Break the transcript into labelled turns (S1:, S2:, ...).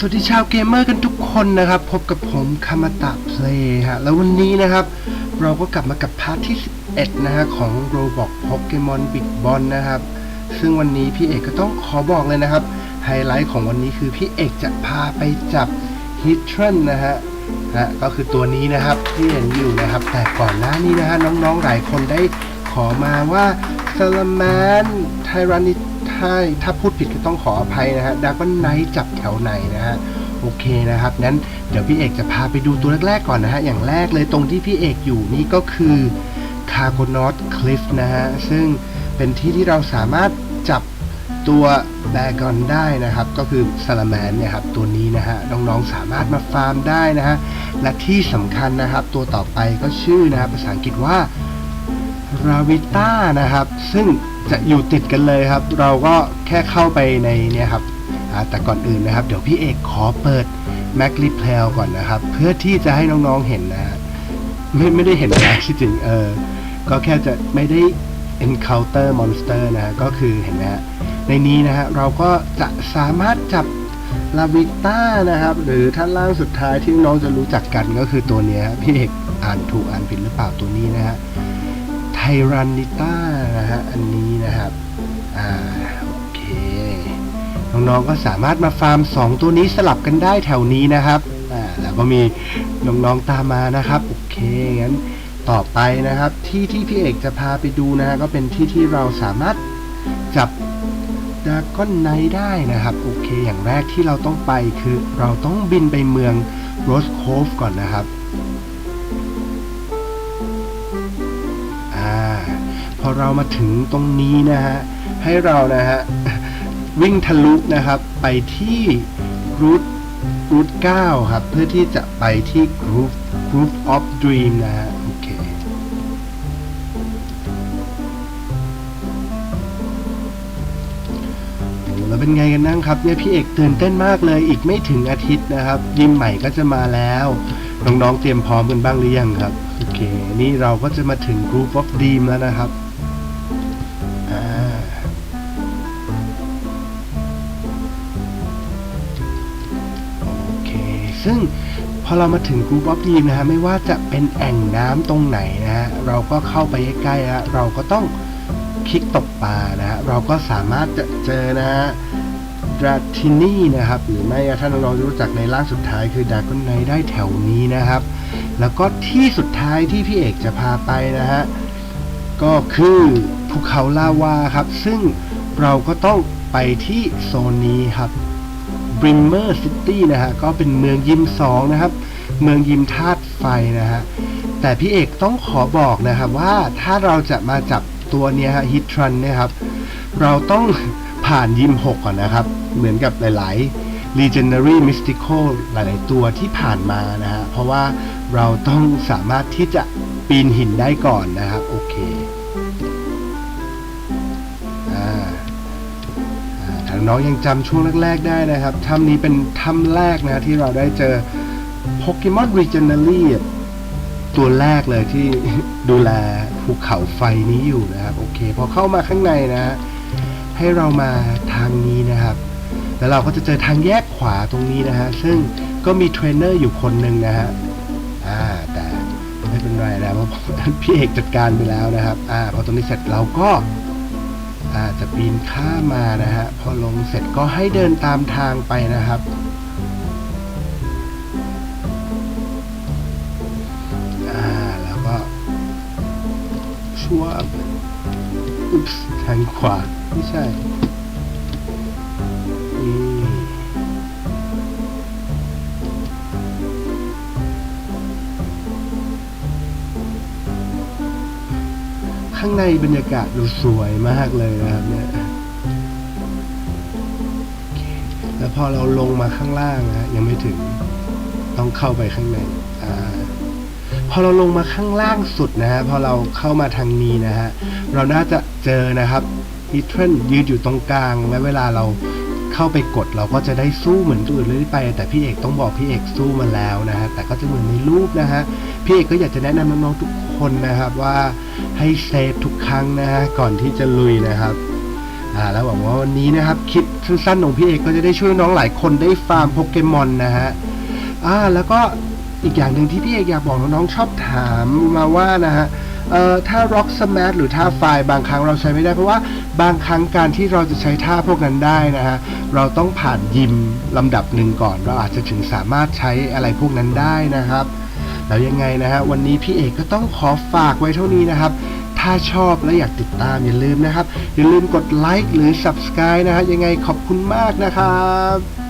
S1: สวัสดีชาวเกมเมอร์กันทุกคนนะครับ พบกับผมคามาตะเพลย์ฮะ แล้ววันนี้นะครับ เราก็กลับมากับพาร์ทที่ 11 นะฮะ ของ Roblox Pokemon Big Ball นะครับ ซึ่งวันนี้พี่เอกก็ต้องขอบอกเลยนะครับ ไฮไลท์ของวันนี้คือพี่เอกจะพาไปจับ h i t r o n นะฮะฮะก็คือตัวนี้นะครับที่เห็นอยู่นะครับ แต่ก่อนหน้านี้นะฮะน้องๆหลายคนได้ขอมาว่า s a l a m a n t y r a n i t ถ้าถ้าพูดผิดก็ต้องขออภัยนะฮะดากอนไนจับแถวไหนนะฮะโอเคนะครับนั้นเดี๋ยวพี่เอกจะพาไปดูตัวแรกๆก่อนนะฮะอย่างแรกเลยตรงที่พี่เอกอยู่นี่ก็คือคาโกนอตคลิฟนะฮะซึ่งเป็นที่ที่เราสามารถจับตัวแบกอนได้นะครับ ก็คือซาลาแมนเนี่ยครับตัวนี้นะฮะน้องๆสามารถมาฟาร์มได้นะฮะและที่สำคัญนะครับ ตัวต่อไปก็ชื่อนะครับภาษาอังกฤษว่าราวิต้านะครับ ซึ่ง จะอยู่ติดกันเลยครับ เราก็แค่เข้าไปในเนี่ยครับแต่ก่อนอื่นนะครับ เดี๋ยวพี่เอกขอเปิด m a c ลิเพลก่อนนะครับ เพื่อที่จะให้น้องๆเห็นนะไม่ไม่ได้เห็นนะที่จริงเออ ก็แค่จะไม่ได้ encounter monster นะก็คือเห็นไหมฮะในนี้นะฮะเราก็จะสามารถจับลาวิต้านะครับ หรือท่านล่างสุดท้ายที่น้องจะรู้จักกันก็คือตัวนี้พี่เอกอ่านถูกอ่านผิดหรือเปล่าตัวนี้นะฮะ รันนิต้านะฮะ อันนี้นะครับ อ่า โอเค น้องๆก็สามารถมาฟาร์ม 2 ตัวนี้สลับกันได้แถวนี้นะครับ อ่า แล้วก็มีน้องๆตามมานะครับ โอเค งั้นต่อไปนะครับ ที่ที่พี่เอกจะพาไปดูนะฮะ ก็เป็นที่ที่เราสามารถจับดาก้อนไนได้นะครับ โอเค อย่างแรกที่เราต้องไปคือเราต้องบินไปเมืองโรสโคฟก่อนนะครับ อเรามาถึงตรงนี้นะฮะ ให้เรานะฮะ วิ่งทะลุนะครับ ไปที่รูทรูท9ครับ เพื่อที่จะไปที่ Group Group of Dream นะฮะ โอเคโอ้แล้วเป็นไงกันนั่งครับเนี่ยพี่เอกตื่นเต้นมากเลยอีกไม่ถึงอาทิตย์นะครับ ยิมใหม่ก็จะมาแล้ว น้องๆเตรียมพร้อมกันบ้างหรือยังครับ โอเค นี่เราก็จะมาถึง Group of Dream แล้วนะครับ ซึ่งพอเรามาถึง Group of Dream นะฮะไม่ว่าจะเป็นแอ่งน้ำตรงไหนนะฮะเราก็เข้าไปใกล้ๆฮะเราก็ต้องคลิกตกปลานะฮะเราก็สามารถจะเจอนะฮะดราทินี่นะครับหรือไม่ถ้าน้องๆรู้จักในร่างสุดท้ายคือดากอนไนได้แถวนี้นะครับ แล้วก็ที่สุดท้ายที่พี่เอกจะพาไปนะฮะก็คือภูเขาลาวาครับ ซึ่งเราก็ต้องไปที่โซนนี้ครับ Brimmer City นะฮะ ก็เป็นเมืองยิมสองนะครับ เมืองยิมธาตุไฟนะฮะ แต่พี่เอกต้องขอบอกนะครับว่าถ้าเราจะมาจับตัวเนี้ยฮะฮิตรันเนี่ยครับ เราต้องผ่านยิม 6 ก่อนนะครับ เหมือนกับหลาย ๆ Legendary Mystical หลาย ๆ ตัวที่ผ่านมานะฮะ เพราะว่าเราต้องสามารถที่จะปีนหินได้ก่อนนะครับ โอเค น้องยังจำช่วงแรก ๆ ได้นะครับถ้ำนี้เป็นถ้ำแรกนะที่เราได้เจอ Pokemon Regionally ตัวแรกเลยที่ดูแลภูเขาไฟนี้อยู่นะครับ โอเคพอเข้ามาข้างในนะฮะให้เรามาทางนี้นะครับ แล้วเราก็จะเจอทางแยกขวาตรงนี้นะฮะซึ่งก็มีเทรนเนอร์อยู่คนหนึ่งนะฮะอ่าแต่ไม่เป็นไรนะเพราะพี่เอกจัดการไปแล้วนะครับ อ่าพอตรงนี้เสร็จเราก็ อาจจะปีนข้ามมานะฮะ พอลงเสร็จก็ให้เดินตามทางไปนะครับอ่าแล้วก็ช่วอุ๊บทางขวา ไม่ใช่ ข้างในบรรยากาศดูสวยมากเลยนะครับเนี่ยแล้วพอเราลงมาข้างล่างนะยังไม่ถึงต้องเข้าไปข้างในอ่าพอเราลงมาข้างล่างสุดนะฮะพอเราเข้ามาทางนี้นะฮะเราน่าจะเจอนะครับอีเทรนยืนอยู่ตรงกลางและเวลาเรา เข้าไปกดเราก็จะได้สู้เหมือนตัวอื่นเลยไป แต่พี่เอกต้องบอกพี่เอกสู้มาแล้วนะฮะแต่ก็จะเหมือนในรูปนะฮะพี่เอกก็อยากจะแนะนำน้องๆทุกคนนะครับว่าให้เซฟทุกครั้งนะฮะก่อนที่จะลุยนะครับอ่าแล้วหวังว่าวันนี้นะครับคลิปสั้นๆของพี่เอกก็จะได้ช่วยน้องหลายคนได้ฟาร์มโปเกมอนนะฮะอ่าแล้วก็อีกอย่างหนึ่งที่พี่เอกอยากบอกน้องๆชอบถามมาว่านะฮะ เอ่อถ้า Rock Smash หรือท่าไฟบางครั้งเราใช้ไม่ได้เพราะว่าบางครั้งการที่เราจะใช้ท่าพวกนั้นได้นะฮะเราต้องผ่านยิมลำดับหนึ่งก่อน เราอาจจะถึงสามารถใช้อะไรพวกนั้นได้นะครับ แล้วยังไงนะฮะวันนี้พี่เอกก็ต้องขอฝากไว้เท่านี้นะครับถ้าชอบและอยากติดตามอย่าลืมนะครับ อย่าลืมกดไลค์หรือ Subscribe นะฮะยังไงขอบคุณมากนะครับ